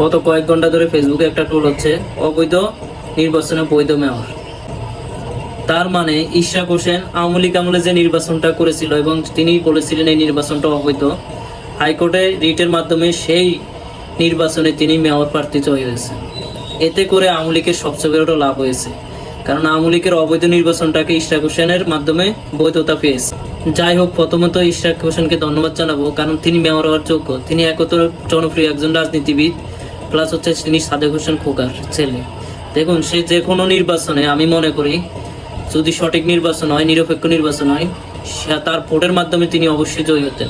গত কয়েক ঘণ্টা ধরে ফেসবুকে একটা ট্রোল হচ্ছে, অবৈধ, নির্বাচনে বৈধ মেয়র। তার মানে ইশরাক হোসেন আওয়ামী লীগ আমলে যে নির্বাচনটা করেছিল এবং তিনি বলেছিলেন এই নির্বাচনটা অবৈধ, হাইকোর্টে রিটের মাধ্যমে সেই নির্বাচনে তিনি মেয়র প্রার্থী জয়ী হয়েছেন এতে করে আওয়ামী লীগের সবচেয়ে বড় লাভ হয়েছে, কারণ আওয়ামী লীগের অবৈধ নির্বাচনটাকে ইশরাক হোসেনের মাধ্যমে বৈধতা পেয়েছে। যাই হোক, প্রথমত ইশরাক হোসেনকে ধন্যবাদ জানাব, কারণ তিনি মেয়র হওয়ার যোগ্য। তিনি একত জনপ্রিয় একজন রাজনীতিবিদ প্লাস হচ্ছে তিনি সাদেক হোসেন খোকার ছেলে। দেখুন, সে যে কোনো নির্বাচনে আমি মনে করি, যদি সঠিক নির্বাচন হয়, নিরপেক্ষ নির্বাচন হয়, সে- তার ভোটের মাধ্যমে তিনি অবশ্যই জয়ী হতেন।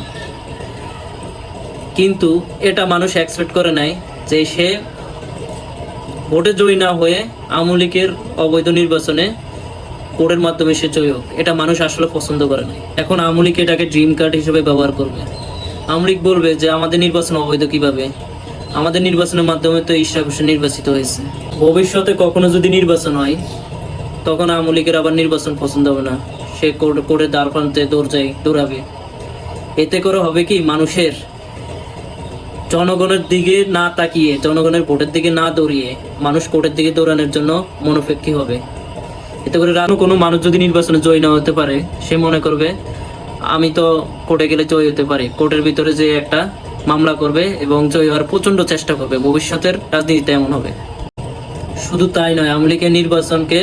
কিন্তু এটা মানুষ এক্সপেক্ট করে নাই যে সে ভোটে জয়ী না হয়ে আওয়ামী লীগের অবৈধ নির্বাচনে ভোটের মাধ্যমে সে জয়ী হোক। এটা মানুষ আসলে পছন্দ করে নাই। এখন আওয়ামী লীগ এটাকে ড্রিম কার্ড হিসেবে ব্যবহার করবে। আওয়ামী লীগ বলবে যে, আমাদের নির্বাচন অবৈধ কীভাবে? আমাদের নির্বাচনের মাধ্যমে তো ইশরাক হোসেন নির্বাচিত হয়েছে। ভবিষ্যতে কখনো যদি নির্বাচন হয়, তখন আওয়ামী লীগের আবার নির্বাচন পছন্দ হবে না। সে কোর্টের দ্বার প্রান্তে দৌড় যায় দৌড়াবে। এতে করে হবে কি, মানুষের জনগণের দিকে না তাকিয়ে, জনগণের ভোটের দিকে না দৌড়িয়ে মানুষ কোর্টের দিকে দৌড়ানোর জন্য মনোপেক্ষী হবে। এতে করে রানো, কোনো মানুষ যদি নির্বাচনে জয়ী না হতে পারে, সে মনে করবে, আমি তো কোর্টে গেলে জয়ী হতে পারি। কোর্টের ভিতরে যে একটা মামলা করবে এবং জয়ী হওয়ার প্রচণ্ড চেষ্টা করবে। ভবিষ্যতের রাজনীতিতে এমন হবে। শুধু তাই নয়, আওয়ামী লীগের নির্বাচনকে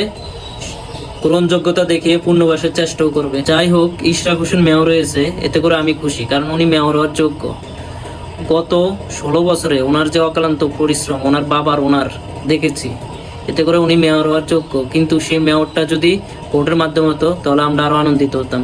গ্রহণযোগ্যতা দেখিয়ে পূর্ণবাসের চেষ্টাও করবে। যাই হোক, ইশরাক হোসেন মেয়র হয়েছে এতে করে আমি খুশি, কারণ উনি মেয়র হওয়ার যোগ্য। গত ষোলো বছরে ওনার যে অক্লান্ত পরিশ্রম, ওনার বাবার ওনার দেখেছি, এতে করে উনি মেয়র হওয়ার যোগ্য। কিন্তু সেই মেয়রটা যদি ভোটের মাধ্যমে হতো, তাহলে আমরা আরও আনন্দিত হতাম।